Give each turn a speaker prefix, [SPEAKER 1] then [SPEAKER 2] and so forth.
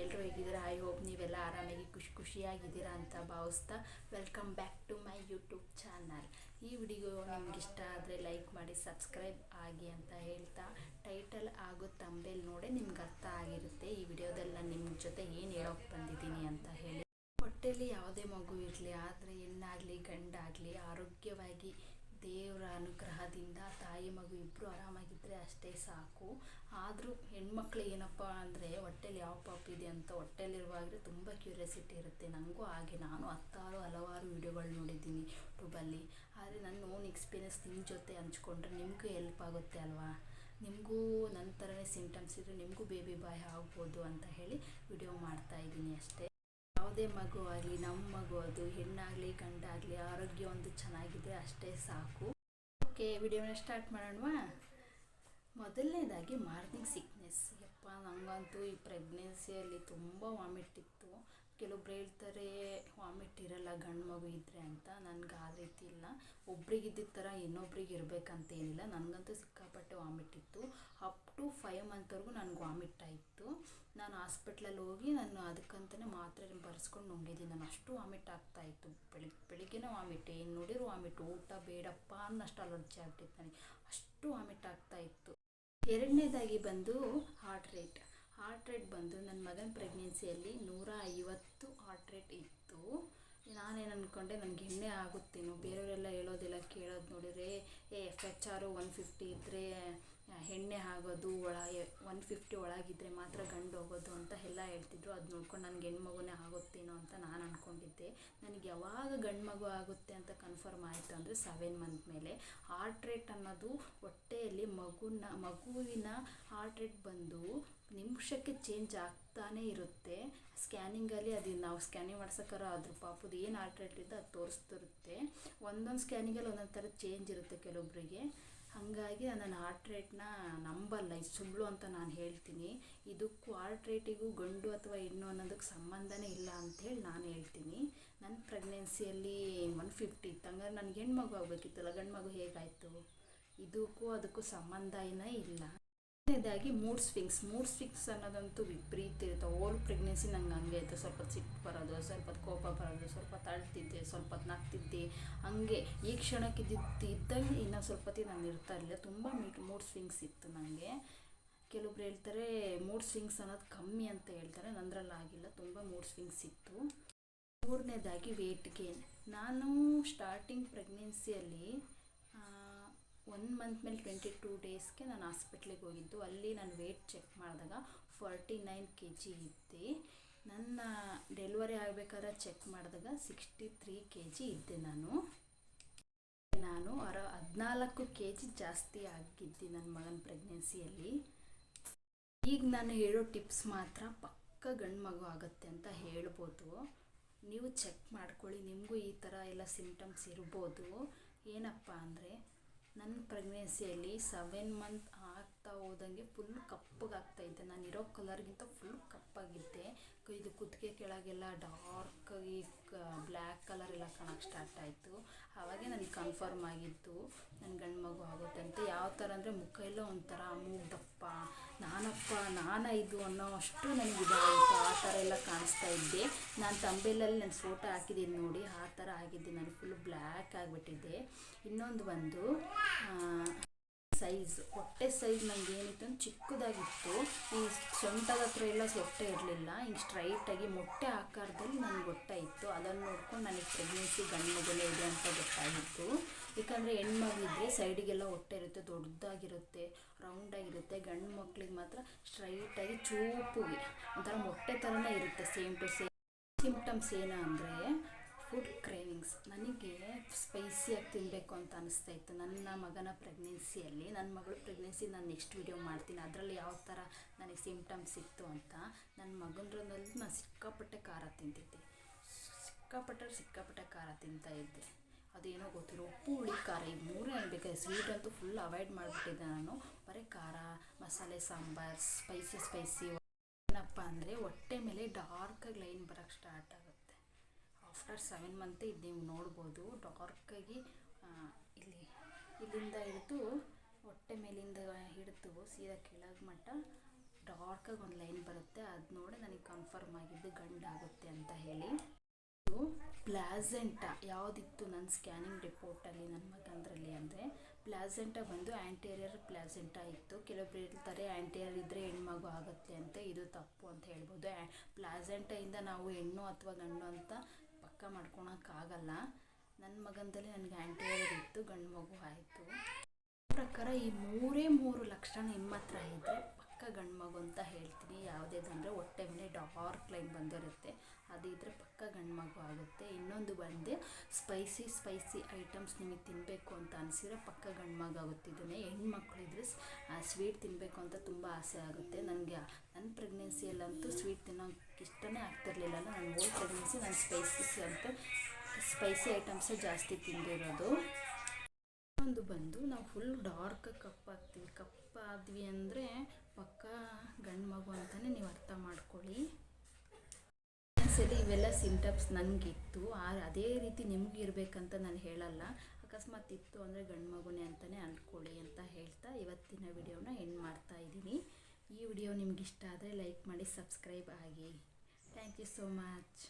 [SPEAKER 1] ಎಲ್ಲರೂ ಹೇಗಿದ್ದೀರಾ? I hope ನೀವೆಲ್ಲ ಆರಾಮಾಗಿ ಖುಷಿ ಖುಷಿಯಾಗಿದ್ದೀರಾ ಅಂತ ಭಾವಿಸ್ತಾ welcome back to my YouTube channel ಈ ವಿಡಿಯೋ ನಿಮ್ಗೆ ಇಷ್ಟ ಆದರೆ ಲೈಕ್ ಮಾಡಿ ಸಬ್ಸ್ಕ್ರೈಬ್ ಆಗಿ ಅಂತ ಹೇಳ್ತಾ ಟೈಟಲ್ ಹಾಗೂ ತಂಬೆಲ್ ನೋಡಿ ನಿಮ್ಗೆ ಅರ್ಥ ಆಗಿರುತ್ತೆ. ಈ ವಿಡಿಯೋದಲ್ಲಿ ನಿಮ್ಮ ಜೊತೆ ಏನು ಹೇಳೋಕೆ ಬಂದಿದ್ದೀನಿ ಅಂತ ಹೇಳಿ. ಹೊಟ್ಟೆಯಲ್ಲಿ ಯಾವುದೇ ಮಗು ಇರಲಿ, ಆದರೆ ಹೆಣ್ಣಾಗಲಿ, ಗಂಡಾಗಲಿ, ಆರೋಗ್ಯವಾಗಿ ದೇವರ ಅನುಗ್ರಹದಿಂದ ತಾಯಿ ಮಗು ಇಬ್ಬರು ಆರಾಮಾಗಿದ್ದರೆ ಅಷ್ಟೇ ಸಾಕು. ಆದರೂ ಹೆಣ್ಮಕ್ಳು ಏನಪ್ಪ ಅಂದರೆ ಹೊಟ್ಟೆಲಿ ಯಾವ ಪಾಪ ಇದೆ ಅಂತ ಹೊಟ್ಟೆಲಿರುವಾಗಲೇ ತುಂಬ ಕ್ಯೂರಿಯಾಸಿಟಿ ಇರುತ್ತೆ. ನನಗೂ ಹಾಗೆ. ನಾನು ಹತ್ತಾರು, ಹಲವಾರು ವಿಡಿಯೋಗಳು ನೋಡಿದ್ದೀನಿ ಯೂಟ್ಯೂಬಲ್ಲಿ. ಆದರೆ ನನ್ನ ಓನ್ ಎಕ್ಸ್ಪೀರಿಯನ್ಸ್ ನಿಮ್ಮ ಜೊತೆ ಹಂಚ್ಕೊಂಡ್ರೆ ನಿಮಗೂ ಹೆಲ್ಪ್ ಆಗುತ್ತೆ ಅಲ್ವಾ? ನಿಮಗೂ ನನ್ನ ಥರನೇ ಸಿಂಟಮ್ಸ್ ಇದ್ದರೆ ನಿಮಗೂ ಬೇಬಿ ಬಾಯ್ ಆಗ್ಬೋದು ಅಂತ ಹೇಳಿ ವಿಡಿಯೋ ಮಾಡ್ತಾಯಿದ್ದೀನಿ ಅಷ್ಟೇ. ಯಾವುದೇ ಮಗು ಆಗಲಿ ನಮ್ಮ ಮಗು ಅದು ಹೆಣ್ಣಾಗಲಿ, ಗಂಡಾಗಲಿ, ಆರೋಗ್ಯ ಒಂದು ಚೆನ್ನಾಗಿದ್ರೆ ಅಷ್ಟೇ ಸಾಕು. ಓಕೆ ವಿಡಿಯೋನ ಸ್ಟಾರ್ಟ್ ಮಾಡೋಣವಾ? ಮೊದಲನೇದಾಗಿ ಮಾರ್ನಿಂಗ್ ಸಿಕ್ನೆಸ್ ಯಪ್ಪ ನನಗಂತೂ ಈ ಪ್ರೆಗ್ನೆನ್ಸಿಯಲ್ಲಿ ತುಂಬ ವಾಮಿಟ್ ಇತ್ತು. ಕೆಲವೊಬ್ರು ಹೇಳ್ತಾರೆ, ವಾಮಿಟ್ ಇರಲ್ಲ ಗಂಡು ಮಗು ಇದ್ದರೆ ಅಂತ. ನನಗೆ ಆ ರೀತಿ ಇಲ್ಲ. ಒಬ್ರಿಗೆ ಇದ್ದಿದ್ದ ಥರ ಇನ್ನೊಬ್ರಿಗೆ ಇರಬೇಕಂತೇನಿಲ್ಲ. ನನಗಂತೂ ಸಿಕ್ಕಾಪಟ್ಟೆ ವಾಮಿಟ್ ಇತ್ತು. ಅಪ್ ಟು ಫೈವ್ ಮಂತ್ವರೆಗೂ ನನಗೆ ವಾಮಿಟ್ ಆಯಿತು. ನಾನು ಹಾಸ್ಪಿಟ್ಲಲ್ಲಿ ಹೋಗಿ ನಾನು ಅದಕ್ಕಂತಲೇ ಮಾತ್ರೆ ಬರೆಸ್ಕೊಂಡು ನುಂಗಿದ್ದೀನಿ ನಾನು ಅಷ್ಟು ವಾಮಿಟ್ ಆಗ್ತಾಯಿತ್ತು ಬೆಳಿಗ್ಗೆ ಬೆಳಿಗ್ಗೆನೇ ವಾಮಿಟ್. ಏನು ನೋಡಿದ್ರು ವಾಮಿಟ್. ಊಟ ಬೇಡಪ್ಪ ಅನ್ನಷ್ಟು ಅಲರ್ಜಿ ಆಗ್ತಿತ್ತು ನನಗೆ. ಅಷ್ಟು ವಾಮಿಟ್ ಆಗ್ತಾಯಿತ್ತು ಎರಡನೇದಾಗಿ ಬಂದು ಹಾರ್ಟ್ ರೇಟ್ ಹಾರ್ಟ್ ರೇಟ್ ಬಂದು ನನ್ನ ಮಗನ ಪ್ರೆಗ್ನೆನ್ಸಿಯಲ್ಲಿ ನೂರ ಐವತ್ತು ಹಾರ್ಟ್ ರೇಟ್ ಇತ್ತು. ನಾನೇನು ಅಂದ್ಕೊಂಡೆ ನನಗೆ ಹೆಮ್ಮೆ ಆಗುತ್ತೇನೋ, ಬೇರೆಯವರೆಲ್ಲ ಹೇಳೋದೆಲ್ಲ, ಕೇಳೋದು ನೋಡಿದರೆ, ಏ ಎಫ್ ಎಚ್ ಆರು ಒನ್ ಫಿಫ್ಟಿ ಇದ್ದರೆ ಎಣ್ಣೆ ಆಗೋದು ಒಳ ಒನ್ ಫಿಫ್ಟಿ ಒಳಗಿದ್ರೆ ಮಾತ್ರ ಗಂಡು ಹೋಗೋದು ಅಂತ ಎಲ್ಲ ಹೇಳ್ತಿದ್ರು. ಅದು ನೋಡ್ಕೊಂಡು ನನಗೆ ಹೆಣ್ಣು ಮಗುನೇ ಆಗುತ್ತೇನೋ ಅಂತ ನಾನು ಅಂದ್ಕೊಂಡಿದ್ದೆ ನನಗೆ ಯಾವಾಗ ಗಂಡು ಮಗು ಆಗುತ್ತೆ ಅಂತ ಕನ್ಫರ್ಮ್ ಆಯಿತು ಅಂದರೆ ಸೆವೆನ್ ಮಂತ್ ಮೇಲೆ. ಹಾರ್ಟ್ ರೇಟ್ ಅನ್ನೋದು ಹೊಟ್ಟೆಯಲ್ಲಿ ಮಗುನ, ಮಗುವಿನ ಹಾರ್ಟ್ ರೇಟ್ ಬಂದು ನಿಮಿಷಕ್ಕೆ ಚೇಂಜ್ ಆಗ್ತಾನೇ ಇರುತ್ತೆ. ಸ್ಕ್ಯಾನಿಂಗಲ್ಲಿ ಅದು ನಾವು ಸ್ಕ್ಯಾನಿಂಗ್ ಮಾಡ್ಸೋಕ್ಕಾರ ಅದ್ರ ಪಾಪದ ಏನು ಹಾರ್ಟ್ ರೇಟ್ ಇದೆ ಅದು ತೋರಿಸ್ತಿರುತ್ತೆ. ಒಂದೊಂದು ಸ್ಕ್ಯಾನಿಂಗಲ್ಲಿ ಒಂದೊಂದು ಥರ ಚೇಂಜ್ ಇರುತ್ತೆ ಕೆಲವೊಬ್ಬರಿಗೆ ಹಾಗಾಗಿ ನನ್ನ ಹಾರ್ಟ್ ರೇಟ್ನ ನಂಬಲ್ಲ, ಇದು ಸುಳ್ಳು ಅಂತ ನಾನು ಹೇಳ್ತೀನಿ. ಇದಕ್ಕೂ ಹಾರ್ಟ್ ರೇಟಿಗೂ ಗಂಡು ಅಥವಾ ಹೆಣ್ಣು ಅನ್ನೋದಕ್ಕೆ ಸಂಬಂಧನೇ ಇಲ್ಲ ಅಂಥೇಳಿ ನಾನು ಹೇಳ್ತೀನಿ. ನನ್ನ ಪ್ರೆಗ್ನೆನ್ಸಿಯಲ್ಲಿ ಒನ್ ಫಿಫ್ಟಿ ಇತ್ತು ಹಂಗಾರೆ ನನಗೆ ಹೆಣ್ಮಗು ಆಗಬೇಕಿತ್ತಲ್ಲ ಗಂಡು ಮಗು ಹೇಗಾಯಿತು? ಇದಕ್ಕೂ ಅದಕ್ಕೂ ಸಂಬಂಧನೇ ಇಲ್ಲ. ಮೊದಲನೇದಾಗಿ ಮೂಡ್ ಸ್ವಿಂಗ್ಸ್ ಮೂಡ್ ಸ್ವಿಂಗ್ಸ್ ಅನ್ನೋದಂತೂ ವಿಪರೀತ ಇರುತ್ತೆ. ಓಲ್ ಪ್ರೆಗ್ನೆನ್ಸಿ ನಂಗೆ ಹಂಗೆ ಇತ್ತು ಸ್ವಲ್ಪ ಸಿಟ್ಟು ಬರೋದು, ಸ್ವಲ್ಪ ಕೋಪ ಬರೋದು, ಸ್ವಲ್ಪ ತಳ್ತಿದ್ದೆ, ಸ್ವಲ್ಪ ನಗ್ತಿದ್ದೆ ಹಂಗೆ. ಈ ಕ್ಷಣಕ್ಕೆ ಇದ್ದಿದ್ದು ಇದ್ದಂಗೆ ಇನ್ನೂ ಸ್ವಲ್ಪ ಹೊತ್ತಿಗೆ ನಾನು ಇರ್ತಾ ಇರಲಿಲ್ಲ. ತುಂಬ ಮೀಟ್ ಮೂಡ್ ಸ್ವಿಂಗ್ಸ್ ಇತ್ತು ನನಗೆ. ಕೆಲವೊಬ್ರು ಹೇಳ್ತಾರೆ ಮೂಡ್ ಸ್ವಿಂಗ್ಸ್ ಅನ್ನೋದು ಕಮ್ಮಿ ಅಂತ ಹೇಳ್ತಾರೆ. ನಂದ್ರಲ್ಲಿ ಆಗಿಲ್ಲ. ತುಂಬ ಮೂಡ್ ಸ್ವಿಂಗ್ಸ್ ಇತ್ತು. ಮೂರನೇದಾಗಿ ವೇಟ್ ಗೇನ್ ನಾನು ಸ್ಟಾರ್ಟಿಂಗ್ ಪ್ರೆಗ್ನೆನ್ಸಿಯಲ್ಲಿ ಒನ್ ಮಂತ್ ಮೇಲೆ ಟ್ವೆಂಟಿ ಟೂ ಡೇಸ್ಗೆ ನಾನು ಹಾಸ್ಪಿಟ್ಲಿಗೆ ಹೋಗಿದ್ದು. ಅಲ್ಲಿ ನಾನು ವೇಟ್ ಚೆಕ್ ಮಾಡಿದಾಗ ಫಾರ್ಟಿ ನೈನ್ ಕೆ ಜಿ ಇದ್ದೆ. ನನ್ನ ಡೆಲಿವರಿ ಆಗಬೇಕಾದ್ರೆ ಚೆಕ್ ಮಾಡಿದಾಗ ಸಿಕ್ಸ್ಟಿ ತ್ರೀ ಕೆ ಜಿ ಇದ್ದೆ ನಾನು. ನಾನು ಅರ ಹದಿನಾಲ್ಕು ಕೆ ಜಿ ಜಾಸ್ತಿ ಆಗಿದ್ದೆ ನನ್ನ ಮಗನ ಪ್ರೆಗ್ನೆನ್ಸಿಯಲ್ಲಿ ಈಗ ನಾನು ಹೇಳೋ ಟಿಪ್ಸ್ ಮಾತ್ರ ಪಕ್ಕ ಗಂಡು ಮಗು ಆಗುತ್ತೆ ಅಂತ ಹೇಳ್ಬೋದು. ನೀವು ಚೆಕ್ ಮಾಡ್ಕೊಳ್ಳಿ. ನಿಮಗೂ ಈ ಥರ ಎಲ್ಲ ಸಿಂಪ್ಟಮ್ಸ್ ಇರ್ಬೋದು. ಏನಪ್ಪ ಅಂದರೆ ನನ್ನ ಪ್ರೆಗ್ನೆನ್ಸಿಯಲ್ಲಿ ಸೆವೆನ್ ಮಂತ್ ಆಗ್ತಾ ಹೋದಂಗೆ ಫುಲ್ ಇರೋ ಕಲರ್ಗಿಂತ ಫುಲ್ ಕಪ್ಪಾಗಿದ್ದೆ ಇದು ಕುತ್ತಿಗೆ ಕೆಳಗೆಲ್ಲ ಆಗಿ ಬ್ಲ್ಯಾಕ್ ಕಲರ್ ಎಲ್ಲ ಕಾಣೋಕ್ಕೆ ಸ್ಟಾರ್ಟ್ ಆಯಿತು. ಆವಾಗೇ ನನಗೆ ಕನ್ಫರ್ಮ್ ಆಗಿತ್ತು. ನನ್ನ ಗಂಡು ಮಗು ಆಗುತ್ತೆ ಅಂತ. ಯಾವ ಥರ ಅಂದರೆ ಮುಖ ಎಲ್ಲ ಒಂಥರ ಮೂಗ್ದಪ್ಪ ನಾನಪ್ಪ, ನಾನ ಇದು ಅನ್ನೋ ಅಷ್ಟು ನನಗೆ ಇದಾಗುತ್ತೆ ಆ ಥರ ಎಲ್ಲ ಕಾಣಿಸ್ತಾ ಇದ್ದೆ ನಾನು ತಂಬೆಲಲ್ಲಿ ನನ್ನ ಫೋಟೋ ಹಾಕಿದ್ದೀನಿ ನೋಡಿ. ಆ ಥರ ಆಗಿದ್ದೆ ನಾನು ಫುಲ್ ಬ್ಲ್ಯಾಕ್ ಆಗಿಬಿಟ್ಟಿದ್ದೆ ಇನ್ನೊಂದು ಬಂದು ಸೈಜ್ ಹೊಟ್ಟೆ ಸೈಜ್ ನನಗೆ ಏನಿತ್ತು ಅಂದ್ರೆ ಚಿಕ್ಕದಾಗಿತ್ತು. ಈ ಸೊಂಟದ ಹತ್ರ ಎಲ್ಲ ಸೊಟ್ಟೆ ಇರಲಿಲ್ಲ. ಹಿಂಗೆ ಸ್ಟ್ರೈಟಾಗಿ ಮೊಟ್ಟೆ ಆಕಾರದಲ್ಲಿ ನನಗೆ ಇತ್ತು ಅದನ್ನು ನೋಡ್ಕೊಂಡು ನನಗೆ ಪ್ರೆಗ್ನೆನ್ಸಿ ಗಂಡು ಮಗುನೇ ಇದೆ ಅಂತ ಗೊತ್ತಾಗಿತ್ತು ಯಾಕಂದರೆ ಹೆಣ್ಮಗಿದ್ರೆ ಸೈಡಿಗೆಲ್ಲ ಹೊಟ್ಟೆ ಇರುತ್ತೆ, ದೊಡ್ಡದಾಗಿರುತ್ತೆ, ರೌಂಡಾಗಿರುತ್ತೆ. ಗಂಡು ಮಕ್ಳಿಗೆ ಮಾತ್ರ ಸ್ಟ್ರೈಟಾಗಿ ಚೂಪುಗೆ, ಒಂಥರ ಮೊಟ್ಟೆ ಥರನೇ ಇರುತ್ತೆ ಸೇಮ್ ಟು ಸೇಮ್ ಸಿಂಪ್ಟಮ್ಸ್ ಏನು ಅಂದರೆ ಫುಡ್ ಕ್ರೇವಿಂಗ್ಸ್ ನನಗೆ ಸ್ಪೈಸಿಯಾಗಿ ತಿನ್ನಬೇಕು ಅಂತ ಅನಿಸ್ತಾ ಇತ್ತು ನನ್ನ ಮಗನ ಪ್ರೆಗ್ನೆನ್ಸಿಯಲ್ಲಿ, ನನ್ನ ಮಗಳು ಪ್ರೆಗ್ನೆನ್ಸಿ ನಾನು ನೆಕ್ಸ್ಟ್ ವೀಡಿಯೋ ಮಾಡ್ತೀನಿ. ಅದರಲ್ಲಿ ಯಾವ ಥರ ನನಗೆ ಸಿಂಪ್ಟಮ್ಸ್ ಇತ್ತು ಅಂತ ನನ್ನ ಮಗನರಲ್ಲಿ ನಾನು ಸಿಕ್ಕಾಪಟ್ಟೆ ಖಾರ ತಿಂತಿದ್ದೆ. ಸಿಕ್ಕಾಪಟ್ಟೆ ಸಿಕ್ಕಾಪಟ್ಟೆ ಖಾರ ತಿಂತಾ ಇದ್ದೆ. ಅದೇನೋ ಗೊತ್ತಿರೋ ಉಪ್ಪು, ಹುಳಿ, ಖಾರ ಈ ಮೂರೇ ಅನ್ಬೇಕಾದ್ರೆ ಸ್ವೀಟ್ ಅಂತೂ ಫುಲ್ ಅವಾಯ್ಡ್ ಮಾಡಿಬಿಟ್ಟಿದ್ದೆ ನಾನು. ಬರೀ ಖಾರ, ಮಸಾಲೆ, ಸಾಂಬಾರ್, ಸ್ಪೈಸಿ ಸ್ಪೈಸಿ. ಏನಪ್ಪ ಅಂದರೆ ಹೊಟ್ಟೆ ಮೇಲೆ ಡಾರ್ಕಾಗಿ ಲೈನ್ ಬರೋಕ್ಕೆ ಸ್ಟಾರ್ಟ್ ಆಗುತ್ತೆ. ಆಫ್ಟರ್ ಸೆವೆನ್ ಮಂತ್ ಇದು ನೀವು ನೋಡ್ಬೋದು. ಡಾರ್ಕಾಗಿ ಇಲ್ಲಿ, ಇಲ್ಲಿಂದ ಹಿಡಿದು ಹೊಟ್ಟೆ ಮೇಲಿಂದ ಹಿಡಿದು ಸೀದಾ ಕೆಳಗೆ ಮಟ್ಟ ಡಾರ್ಕಾಗಿ ಒಂದು ಲೈನ್ ಬರುತ್ತೆ. ಅದು ನೋಡಿ ನನಗೆ ಕನ್ಫರ್ಮ್ ಆಗಿದ್ದು ಗಂಡಾಗುತ್ತೆ ಅಂತ ಹೇಳಿ. ಇದು ಪ್ಲಾಸೆಂಟ. ಯಾವುದಿತ್ತು ನನ್ನ ಸ್ಕ್ಯಾನಿಂಗ್ ರಿಪೋರ್ಟಲ್ಲಿ ನನ್ನ ಮಗಂದ್ರಲ್ಲಿ ಅಂದರೆ, ಪ್ಲಾಸೆಂಟ ಬಂದು ಆ್ಯಂಟೇರಿಯರ್ ಪ್ಲಾಸೆಂಟ ಇತ್ತು. ಕೆಲವೊಬ್ರು ಹೇಳ್ತಾರೆ ಆ್ಯಂಟೇರಿಯರ್ ಇದ್ದರೆ ಹೆಣ್ಮಗು ಆಗುತ್ತೆ ಅಂತ. ಇದು ತಪ್ಪು ಅಂತ ಹೇಳ್ಬೋದು. ಪ್ಲಾಸೆಂಟಯಿಂದ ನಾವು ಹೆಣ್ಣು ಅಥವಾ ಗಂಡು ಅಂತ ಪಕ್ಕ ಮಾಡ್ಕೊಳಕ್ಕಾಗಲ್ಲ ನನ್ನ ಮಗನದಲ್ಲಿ ನನಗೆ ಆ್ಯಂಟಿಬಯೋಟಿಕ್ ಇತ್ತು ಗಂಡು ಮಗು ಆಯಿತು ಪ್ರಕಾರ ಈ ಮೂರೇ ಮೂರು ಲಕ್ಷಣ ನಿಮ್ಮ ಹತ್ರ ಇದ್ದರೆ ಪಕ್ಕ ಗಂಡು ಮಗು ಅಂತ ಹೇಳ್ತೀನಿ. ಯಾವುದೇದಂದರೆ ಹೊಟ್ಟೆ ಮೇಲೆ ಡಾರ್ಕ್ ಲೈನ್ ಬಂದಿರುತ್ತೆ. ಅದಿದ್ದರೆ ಪಕ್ಕ ಗಂಡು ಮಗು ಆಗುತ್ತೆ. ಇನ್ನೊಂದು ಬಂದು ಸ್ಪೈಸಿ ಸ್ಪೈಸಿ ಐಟಮ್ಸ್ ನಿಮಗೆ ತಿನ್ನಬೇಕು ಅಂತ ಅನಿಸಿದ್ರೆ ಪಕ್ಕ ಗಂಡು ಮಗು ಆಗುತ್ತೆ. ಇದನ್ನೇ ಹೆಣ್ಮಕ್ಳಿದ್ರೆ ಸ್ವೀಟ್ ತಿನ್ನಬೇಕು ಅಂತ ತುಂಬ ಆಸೆ ಆಗುತ್ತೆ. ನನಗೆ ನನ್ನ ಪ್ರೆಗ್ನೆನ್ಸಿಯಲ್ಲಂತೂ ಸ್ವೀಟ್ ತಿನ್ನೋಕೆ ಇಷ್ಟನೇ ಆಗ್ತಿರಲಿಲ್ಲ ನಾನು ಓಲ್ಡ್ ಪ್ರೆಗ್ನೆನ್ಸಿ ನಾನು ಸ್ಪೈಸಿ ಅಂತ, ಸ್ಪೈಸಿ ಐಟಮ್ಸೇ ಜಾಸ್ತಿ ತಿಂದಿರೋದು. ಇನ್ನೊಂದು ಬಂದು ನಾವು ಫುಲ್ ಡಾರ್ಕ್ ಕಪ್ಪಾಗ್ತೀವಿ ಕಪ್ಪಾದ್ವಿ ಅಂದರೆ ಪಕ್ಕ ಗಂಡು ಮಗು ಅಂತಲೇ ನೀವು ಅರ್ಥ ಮಾಡ್ಕೊಳ್ಳಿ. ಸರಿ ಇವೆಲ್ಲ ಸಿಂಟಮ್ಸ್ ನನಗಿತ್ತು. ಆ ಅದೇ ರೀತಿ ನಿಮ್ಗೆ ಇರಬೇಕಂತ ನಾನು ಹೇಳಲ್ಲ. ಅಕಸ್ಮಾತ್ ಇತ್ತು ಅಂದರೆ ಗಂಡು ಮಗುನೇ ಅಂತಲೇ ಅಂದ್ಕೊಳ್ಳಿ ಅಂತ ಹೇಳ್ತಾ ಇವತ್ತಿನ ವಿಡಿಯೋನ ಎಂಡ್ ಮಾಡ್ತಾ ಇದ್ದೀನಿ. ಈ ವಿಡಿಯೋ ನಿಮ್ಗೆ ಇಷ್ಟ ಆದರೆ ಲೈಕ್ ಮಾಡಿ ಸಬ್ಸ್ಕ್ರೈಬ್ ಆಗಿ. Thank you so much